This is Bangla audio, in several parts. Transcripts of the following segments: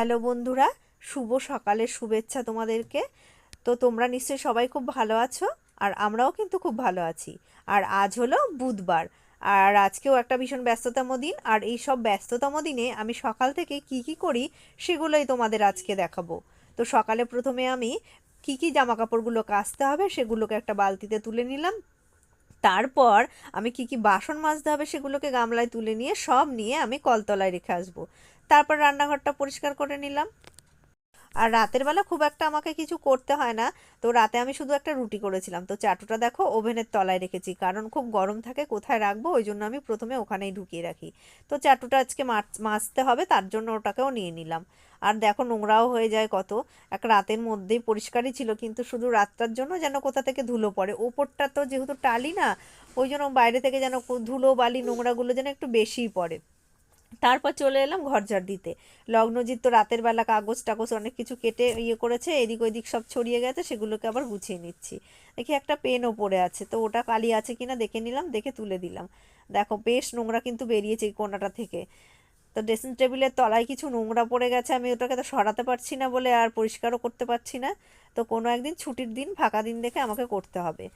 হ্যালো বন্ধুরা, শুভ সকালের শুভেচ্ছা তোমাদেরকে। তো তোমরা নিশ্চয়ই সবাই খুব ভালো আছো, আর আমরাও কিন্তু খুব ভালো আছি। আর আজ হলো বুধবার, আর আজকেও একটা ভীষণ ব্যস্ততম দিন, আর এই সব ব্যস্ততম দিনে আমি সকাল থেকে কি কি করি সেগুলোই তোমাদের আজকে দেখাবো। তো সকালে প্রথমে আমি কি কি জামা কাপড়গুলো কাচতে হবে সেগুলোকে একটা বালতিতে তুলে নিলাম। তারপর আমি কি কি বাসন মাজতে হবে সেগুলোকে গামলায় তুলে নিয়ে সব নিয়ে আমি কলতলায় রেখে আসব। তারপর রান্নাঘরটা পরিষ্কার করে নিলাম। আর রাতের বেলা খুব একটা আমাকে কিছু করতে হয় না। তো রাতে আমি শুধু একটা রুটি করেছিলাম। তো চাটুটা দেখো ওভেনের তলায় রেখেছি। কারণ খুব গরম থাকে, কোথায় রাখব? ওই জন্য আমি প্রথমে ওখানেই ঢুকিয়ে রাখি। তো চাটুটা আজকে মাজতে হবে, তার জন্য ওটাকেও নিয়ে নিলাম। আর দেখো নোংরাও হয়ে যায় কত। এক রাতের মধ্যেই পরিষ্কারই ছিল, কিন্তু শুধু রাতটার জন্য যেন কোথা থেকে ধুলো পড়ে। ওপরটা তো যেহেতু টালি না, ওই জন্য বাইরে থেকে যেন ধুলো বালি নোংরাগুলো যেন একটু বেশিই পড়ে। তারপর চলে এলাম ঘর ঝাড় দিতে। লগ্নজিৎ তো রাতের বেলা কাগজ টাগজ অনেক কিছু কেটে ইয়ে করেছে, এদিক ওইদিক সব ছড়িয়ে গেছে, সেগুলোকে আবার গুছিয়ে নিচ্ছি। দেখি একটা পেনও পড়ে আছে, তো ওটা কালি আছে কিনা দেখে নিলাম, দেখে তুলে দিলাম। দেখো বেশ নোংরা কিন্তু বেরিয়েছে এই কোনাটা থেকে। তো ড্রেসিং টেবিলের তলায় কিছু নোংরা পড়ে গেছে, আমি ওটাকে তো সরাতে পারছি না বলে আর পরিষ্কারও করতে পারছি না। তো কোনো একদিন ছুটির দিন, ফাঁকা দিন দেখে আমাকে করতে হবে।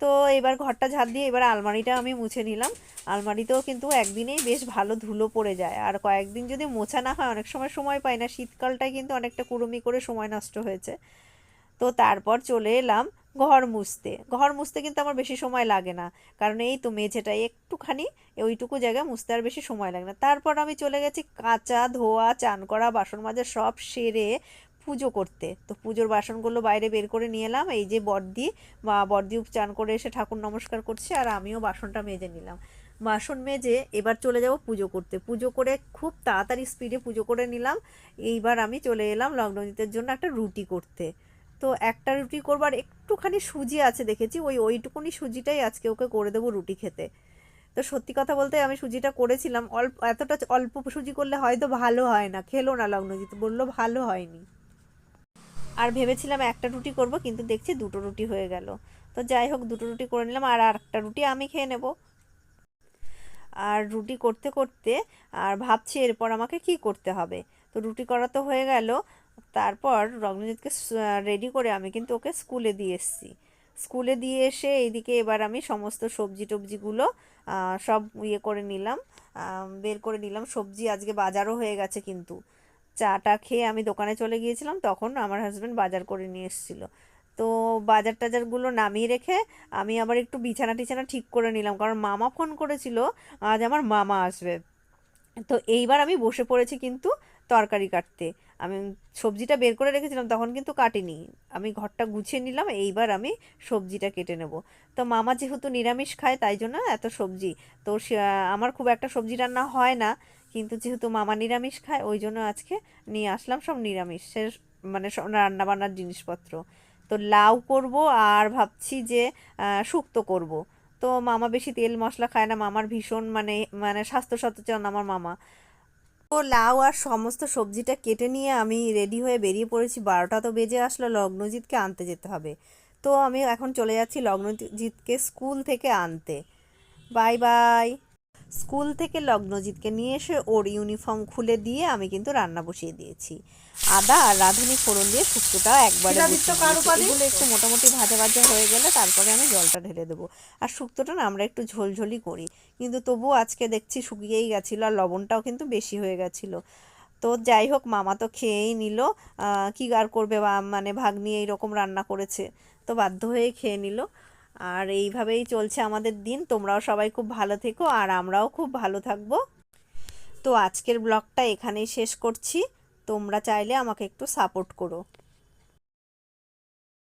তো এবার ঘরটা ঝাড় দিয়ে এবার আলমারিটা আমি মুছে নিলাম। আলমারিতেও কিন্তু একদিনেই বেশ ভালো ধুলো পড়ে যায়। আর কয়েকদিন যদি মোছা না হয়, অনেক সময় সময় পাই না শীতকালটাই কিন্তু অনেকটা কুড়ুমি করে সময় নষ্ট হয়েছে। তো তারপর চলে এলাম ঘর মুছতে। ঘর মুছতে কিন্তু আমার বেশি সময় লাগে না। কারণ এই তো মেঝেটা একটুখানি, ওইটুকু জায়গায় মুছতে আর বেশি সময় লাগে না। তারপর আমি চলে গেছি কাঁচা ধোয়া, চান করা, বাসন মাজা সব সেরে পুজো করতে। তো পুজোর বাসনগুলো বাইরে বের করে নিয়ে এলাম। এই যে বর্দি বা বর্দি চান করে এসে ঠাকুর নমস্কার করছে আর আমিও বাসনটা মেজে নিলাম। বাসন মেজে এবার চলে যাব পুজো করতে। পুজো করে খুব তাড়াতাড়ি স্পিডে পুজো করে নিলাম। এইবার আমি চলে এলাম লগ্নজিতের জন্য একটা রুটি করতে। তো একটা রুটি করবার একটুখানি সুজি আছে দেখেছি, ওই ওইটুকুনি সুজিটাই আজকে ওকে করে দেবো রুটি খেতে। তো সত্যি কথা বলতে আমি সুজিটা করেছিলাম। অল্প, এতটা অল্প সুজি করলে হয়তো ভালো হয় না। খেলো না লগ্নজিৎ, বলল ভালো হয়নি। আর ভেবেছিলাম একটা রুটি করব, কিন্তু দেখছি দুটো রুটি হয়ে গেল। তো যাই হোক, দুটো রুটি করে নিলাম আর একটা রুটি আমি খেয়ে নেব। আর রুটি করতে করতে, আর ভাবছি এরপর আমাকে কি করতে হবে। তো রুটি করা তো হয়ে গেল। তারপর রগ্নজিৎকে রেডি করে আমি কিন্তু ওকে স্কুলে দিয়ে এসেছি। স্কুলে দিয়ে এসে এইদিকে এবার আমি সমস্ত সবজি টবজিগুলো সব ইয়ে করে নিলাম। বের করে নিলাম। সবজি আজকে বাজারও হয়ে গেছে কিন্তু। চাটা খেয়ে আমি দোকানে চলে গিয়েছিলাম, তখন আমার হাজব্যান্ড বাজার করে নিয়ে এসেছিল। তো বাজার টাজারগুলো নামিয়ে রেখে আমি আবার একটু বিছানা টিছানা ঠিক করে নিলাম, কারণ মামা ফোন করেছিল, আজ আমার মামা আসবে। তো এইবার আমি বসে পড়েছি কিন্তু তরকারি কাটতে। আমি সবজিটা বের করে রেখেছিলাম, তখন কিন্তু কাটিনি। আমি ঘরটা গুছিয়ে নিলাম, এইবার আমি সবজিটা কেটে নেব। তো মামা যেহেতু নিরামিষ খায়, তাই জন্য এত সবজি। তো আমার খুব একটা সবজি রান্না হয় না। কিন্তু যেহেতু মামা নিরামিষ খায়, ওই জন্য আজকে নিয়ে আসলাম সব নিরামিষের মানে রান্নাবান্নার জিনিসপত্র। তো লাউ করব আর ভাবছি যে শুক্তো করব। তো মামা বেশি তেল মশলা খায় না, মামার ভীষণ মানে মানে স্বাস্থ্য সচেতন আমার মামা। তো লাউ আর সমস্ত সবজিটা কেটে নিয়ে আমি রেডি হয়ে বেরিয়ে পড়েছি, বারোটা তো বেজে আসলো, লগ্নজিৎকে আনতে যেতে হবে। তো আমি এখন চলে যাচ্ছি লগ্নজিৎকে স্কুল থেকে আনতে। Bye bye. স্কুল থেকে লগ্নজিৎকে নিয়ে এসে ওর ইউনিফর্ম খুলে দিয়ে আমি কিন্তু রান্না বসিয়ে দিয়েছি। আদা আর রাঁধুনি ফোড়ন দিয়ে শুক্তোটা একবারে এগুলো একটু মোটামুটি ভাজা ভাজা হয়ে গেলে তারপরে আমি জলটা ঢেলে দেবো। আর শুক্তোটা না আমরা একটু ঝোলঝোলই করি। কিন্তু তবুও আজকে দেখছি শুকিয়েই গেছিল আর লবণটাও কিন্তু বেশি হয়ে গেছিল। তো যাই হোক মামা তো খেয়েই নিল। কী আর করবে বা মানে ভাগ নিয়ে এইরকম রান্না করেছে। তো বাধ্য হয়ে খেয়ে নিল। আর এইভাবেই চলছে আমাদের দিন। তোমরাও সবাই খুব ভালো থেকো আর আমরাও খুব ভালো থাকব। তো আজকের ব্লগটা এখানেই শেষ করছি। তোমরা চাইলে আমাকে একটু সাপোর্ট করো।